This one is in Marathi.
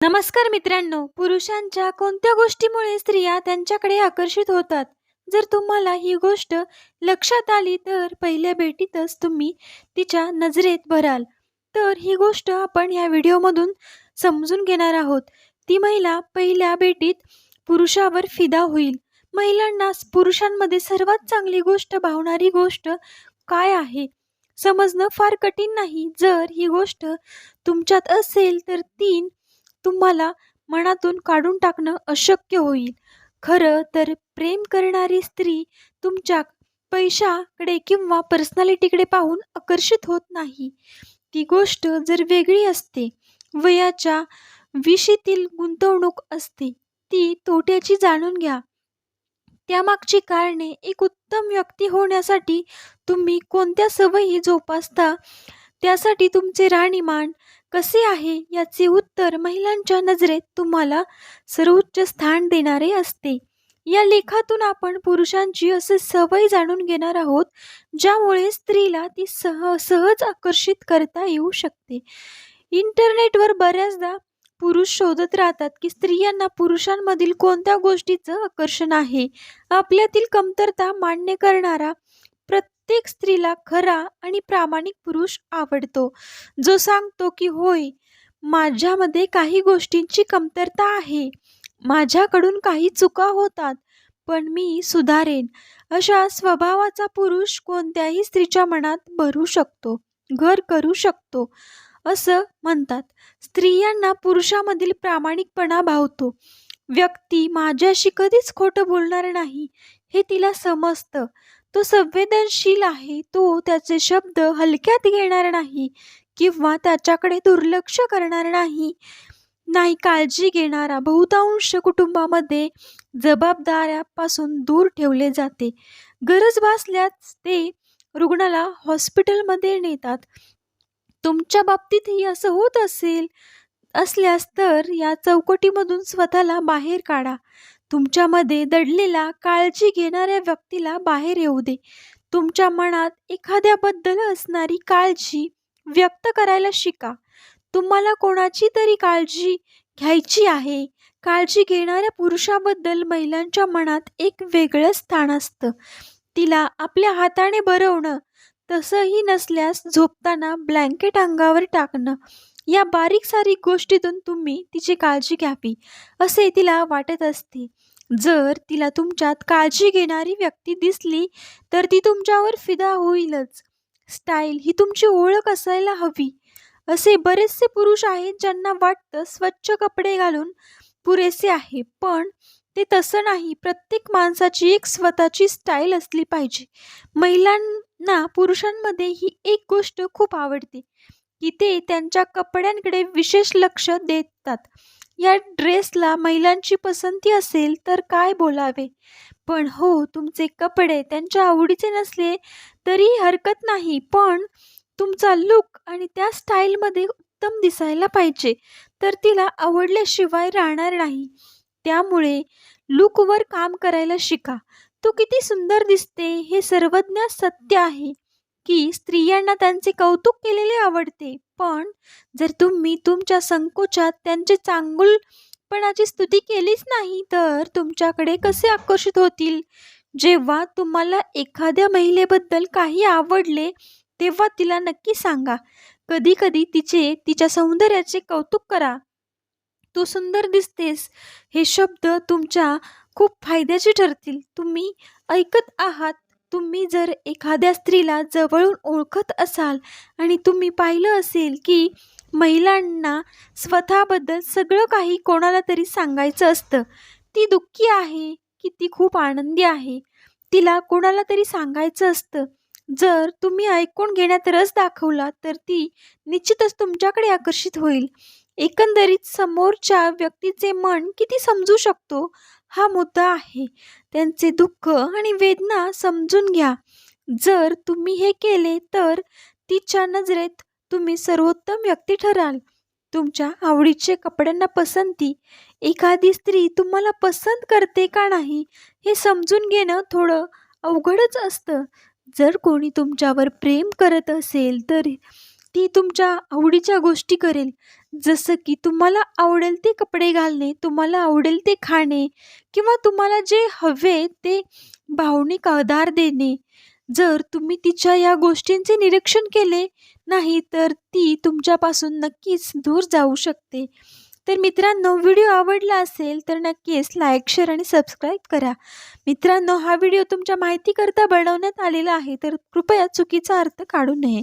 नमस्कार मित्रांनो पुरुषांच्या कोणत्या गोष्टीमुळे स्त्रिया त्यांच्याकडे आकर्षित होतात? जर तुम्हाला ही गोष्ट लक्षात आली तर पहिल्या भेटीतच तुम्ही तिच्या नजरेत भराल. तर ही गोष्ट आपण या व्हिडिओमधून समजून घेणार आहोत. ती महिला पहिल्या भेटीत पुरुषावर फिदा होईल. महिलांना पुरुषांमध्ये सर्वात चांगली गोष्ट भावणारी गोष्ट काय आहे? समजणं फार कठीण नाही. जर ही गोष्ट तुमच्यात असेल तर तीन तुम्हाला मनातून काढून टाकणं अशक्य होईल. खरं तर प्रेम करणारी स्त्री तुमच्या पैशाकडे किंवा पर्सनॅलिटीकडे पाहून आकर्षित होत नाही. ती गोष्ट जर वेगळी असते वयाच्या विशीतील गुंतवणूक असते ती तोट्याची जाणून घ्या. त्यामागची कारणे एक उत्तम व्यक्ती होण्यासाठी तुम्ही कोणत्या सवयी जोपासता त्यासाठी तुमचे राहणीमान कसे आहे याचे उत्तर महिलांच्या नजरेत तुम्हाला सर्वोच्च स्थान देणारे असते. या लेखातून आपण पुरुषांची असे सवय जाणून घेणार आहोत ज्यामुळे स्त्रीला ती सह सहज आकर्षित करता येऊ शकते. इंटरनेटवर बऱ्याचदा पुरुष शोधत राहतात की स्त्रियांना पुरुषांमधील कोणत्या गोष्टीचं आकर्षण आहे. आपल्यातील कमतरता मान्य करणारा प्रत्येक स्त्रीला खरा आणि प्रामाणिक पुरुष आवडतो. जो सांगतो की होय माझ्यामध्ये काही गोष्टींची कमतरता आहे. माझ्याकडून काही चुका होतात पण मी सुधारेन. अशा स्वभावाचा पुरुष कोणत्याही स्त्रीच्या मनात भरू शकतो घर करू शकतो असं म्हणतात. स्त्रियांना पुरुषामधील प्रामाणिकपणा भावतो. व्यक्ती माझ्याशी कधीच खोटं बोलणार नाही हे तिला समजतं. तो संवेदनशील आहे तो त्याचे शब्द हलक्यात घेणार नाही किंवा त्याच्याकडे दुर्लक्ष करणार नाही. नाही काळजी घेणारा बहुतांश कुटुंबामध्ये जबाबदाऱ्यापासून दूर ठेवले जाते. गरज भासल्यास ते रुग्णाला हॉस्पिटलमध्ये नेतात. तुमच्या बाबतीतही असं होत असेल असल्यास तर या चौकटीमधून स्वतःला बाहेर काढा. तुमच्यामध्ये दडलेला काळजी घेणाऱ्या व्यक्तीला बाहेर येऊ दे. तुमच्या मनात एखाद्याबद्दल असणारी काळजी व्यक्त करायला शिका. तुम्हाला कोणाची तरी काळजी घ्यायची आहे. काळजी घेणाऱ्या पुरुषाबद्दल महिलांच्या मनात एक वेगळं स्थान असतं. तिला आपल्या हाताने भरवणं तसंही नसल्यास झोपताना ब्लँकेट अंगावर टाकणं. या बारीक सारीक गोष्टीतून तुम्ही तिची काळजी घ्यावी असे तिला वाटत असते. जर तिला तुमच्यात काळजी घेणारी व्यक्ती दिसली तर ती तुमच्यावर फिदा होईलच. स्टाईल ही तुमची ओळख असायला हवी. असे बरेचसे पुरुष आहेत ज्यांना वाटतं स्वच्छ कपडे घालून पुरेसे आहे पण ते तसं नाही. प्रत्येक माणसाची एक स्वतःची स्टाईल असली पाहिजे. महिलांना पुरुषांमध्ये ही एक गोष्ट खूप आवडते. की ते त्यांच्या कपड्यांकडे विशेष लक्ष देतात. या ड्रेसला महिलांची पसंती असेल तर काय बोलावे? पण हो तुमचे कपडे त्यांच्या आवडीचे नसले तरी हरकत नाही पण तुमचा लुक आणि त्या स्टाईलमध्ये उत्तम दिसायला पाहिजे तर तिला आवडल्याशिवाय राहणार नाही. त्यामुळे लुकवर काम करायला शिका. तू किती सुंदर दिसते हे सर्वज्ञ सत्य आहे. की स्त्रियांना त्यांचे कौतुक केलेले आवडते. पण जर तुम्ही तुमच्या संकोचात त्यांचे चांगुलपणाची स्तुती केलीच नाही तर तुमच्याकडे कसे आकर्षित होतील? जेव्हा तुम्हाला एखाद्या महिलेबद्दल काही आवडले तेव्हा तिला नक्की सांगा. कधीकधी तिचे तिच्या सौंदर्याचे कौतुक करा. तू सुंदर दिसतेस. हे शब्द तुमच्या खूप फायद्याचे ठरतील. तुम्ही ऐकत आहात. तुम्ही जर एखाद्या स्त्रीला जवळून ओळखत असाल आणि तुम्ही पाहिलं असेल की महिलांना स्वतःबद्दल सगळं काही कोणाला तरी सांगायचं असतं ती दुःखी आहे की ती खूप आनंदी आहे तिला कोणाला तरी सांगायचं असतं? जर तुम्ही ऐकून घेण्यात रस दाखवला तर ती निश्चितच तुमच्याकडे आकर्षित होईल. एकंदरीत समोरच्या व्यक्तीचे मन किती समजू शकतो? हा मुद्दा आहे. त्यांचे दुःख आणि वेदना समजून घ्या. जर तुम्ही हे केले तर तिच्या नजरेत तुम्ही सर्वोत्तम व्यक्ती ठराल. तुमच्या आवडीचे कपड्यांना पसंती एखादी स्त्री तुम्हाला पसंत करते का नाही हे समजून घेणं थोडं अवघडच असतं. जर कोणी तुमच्यावर प्रेम करत असेल तर ती तुमच्या आवडीच्या गोष्टी करेल. जसं की तुम्हाला आवडेल ते कपडे घालणे तुम्हाला आवडेल ते खाणे किंवा तुम्हाला जे हवे ते भावनिक आधार देणे. जर तुम्ही तिच्या या गोष्टींचे निरीक्षण केले नाही तर ती तुमच्यापासून नक्कीच दूर जाऊ शकते. तर मित्रांनो व्हिडिओ आवडला असेल तर नक्कीच लाईक शेअर आणि सबस्क्राईब करा. मित्रांनो हा व्हिडिओ तुमच्या माहितीकरता बनवण्यात आलेला आहे तर कृपया चुकीचा अर्थ काढू नये.